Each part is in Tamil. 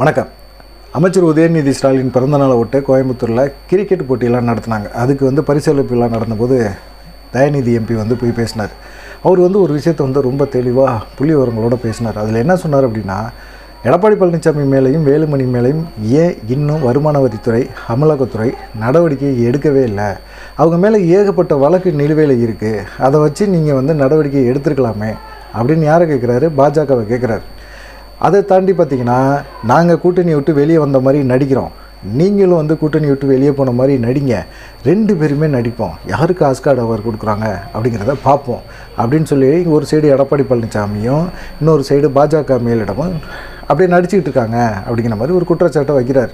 வணக்கம். அமைச்சர் உதயநிதி ஸ்டாலின் பிறந்தநாளை ஒட்டு கோயம்புத்தூரில் கிரிக்கெட் போட்டியெல்லாம் நடத்தினாங்க. அதுக்கு வந்து பரிசீலிப்புலாம் நடந்தபோது தயாநிதி எம்பி வந்து போய் பேசினார். அவர் வந்து ஒரு விஷயத்தை வந்து ரொம்ப தெளிவாக புள்ளிவரங்களோட பேசினார். அதில் என்ன சொன்னார் அப்படின்னா எடப்பாடி பழனிசாமி மேலேயும் வேலுமணி மேலேயும் ஏன் இன்னும் வருமான வரித்துறை அமலாக்கத்துறை நடவடிக்கை எடுக்கவே இல்லை? அவங்க மேலே ஏகப்பட்ட வழக்கு நிலுவையில் இருக்குது அதை வச்சு நீங்கள் வந்து நடவடிக்கை எடுத்துருக்கலாமே? அப்படின்னு யாரை கேட்குறாரு பாஜகவை கேட்குறாரு அதை தாண்டி பார்த்தீங்கன்னா நாங்கள் கூட்டணி விட்டு வெளியே வந்த மாதிரி நடிக்கிறோம். நீங்களும் வந்து கூட்டணி விட்டு வெளியே போன மாதிரி நடிங்க. ரெண்டு பேருமே நடிப்போம். யாருக்கு ஆஸ்கார்டு அவர் கொடுக்குறாங்க அப்படிங்கிறத பார்ப்போம். அப்படின்னு சொல்லி ஒரு சைடு எடப்பாடி பழனிசாமியும் இன்னொரு சைடு பாஜக மேலிடமும் அப்படியே நடிச்சுக்கிட்டு இருக்காங்க அப்படிங்கிற மாதிரி ஒரு குற்றச்சாட்டை வைக்கிறார்.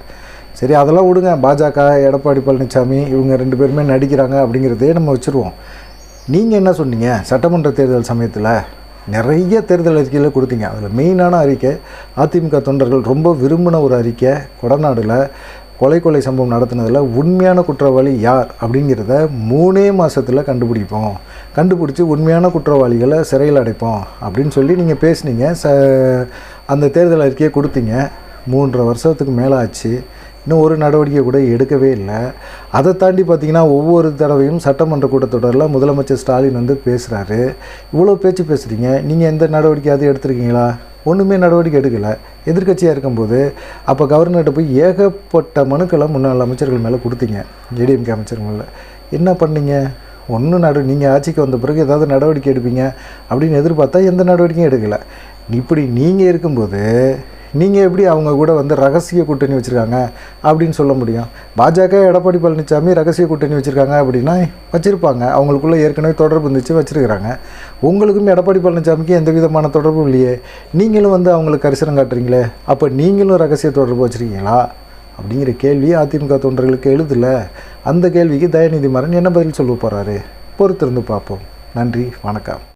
சரி அதெல்லாம் விடுங்க. பாஜக எடப்பாடி பழனிசாமி இவங்க ரெண்டு பேருமே நடிக்கிறாங்க அப்படிங்கிறதே நம்ம வச்சுருவோம். நீங்கள் என்ன சொன்னீங்க? சட்டமன்ற தேர்தல் சமயத்தில் நிறைய தேர்தல் அறிக்கையில் கொடுத்தீங்க. அதில் மெயினான அறிக்கை அதிமுக தொண்டர்கள் ரொம்ப விரும்பின ஒரு அறிக்கை கொடநாடில் கொலை கொலை சம்பவம் நடத்தினதில் உண்மையான குற்றவாளி யார் அப்படிங்கிறத மூணே மாதத்தில் கண்டுபிடிப்போம். கண்டுபிடிச்சி உண்மையான குற்றவாளிகளை சிறையில் அடைப்போம் அப்படின்னு சொல்லி நீங்கள் பேசுனீங்க. ச அந்த தேர்தல் அறிக்கையை கொடுத்தீங்க. மூன்றரை வருஷத்துக்கு மேலே ஆச்சு இன்னும் ஒரு நடவடிக்கை கூட எடுக்கவே இல்லை. அதை தாண்டி பார்த்தீங்கன்னா ஒவ்வொரு தடவையும் சட்டமன்ற கூட்டத்தொடரில் முதலமைச்சர் ஸ்டாலின் வந்து பேசுகிறாரு இவ்வளோ பேச்சு பேசுகிறீங்க நீங்கள் எந்த நடவடிக்கையாவது எடுத்திருக்கீங்களா? ஒன்றுமே நடவடிக்கை எடுக்கலை. எதிர்க்கட்சியாக இருக்கும்போது அப்போ கவர்னர்கிட்ட போய் ஏகப்பட்ட மனுக்களை முன்னாள் அமைச்சர்கள் மேலே கொடுத்தீங்க. ஏடிஎம்கே அமைச்சர்கள் மேலே. என்ன பண்ணீங்க? ஒன்றும் நடு நீங்கள் ஆட்சிக்கு வந்த பிறகு ஏதாவது நடவடிக்கை எடுப்பீங்க அப்படின்னு எதிர்பார்த்தா எந்த நடவடிக்கையும் எடுக்கலை. இப்படி நீங்கள் இருக்கும்போது நீங்கள் எப்படி அவங்க கூட வந்து ரகசிய கூட்டணி வச்சுருக்காங்க அப்படின்னு சொல்ல முடியும்? பாஜக எடப்பாடி பழனிசாமி ரகசிய கூட்டணி வச்சுருக்காங்க அப்படின்னா வச்சுருப்பாங்க. அவங்களுக்குள்ளே ஏற்கனவே தொடர்பு இருந்துச்சு வச்சுருக்கிறாங்க. உங்களுக்கும் எடப்பாடி பழனிசாமிக்கு எந்த விதமான தொடர்பும் இல்லையே. நீங்களும் வந்து அவங்களுக்கு கரிசனம் காட்டுறீங்களே. அப்போ நீங்களும் ரகசிய தொடர்பு வச்சுருக்கீங்களா? அப்படிங்கிற கேள்வி அதிமுக தொண்டர்களுக்கு எழுதல. அந்த கேள்விக்கு தயாநிதி மாறன் என்ன பதில் சொல்ல போகிறாரு பொறுத்திருந்து பார்ப்போம். நன்றி வணக்கம்.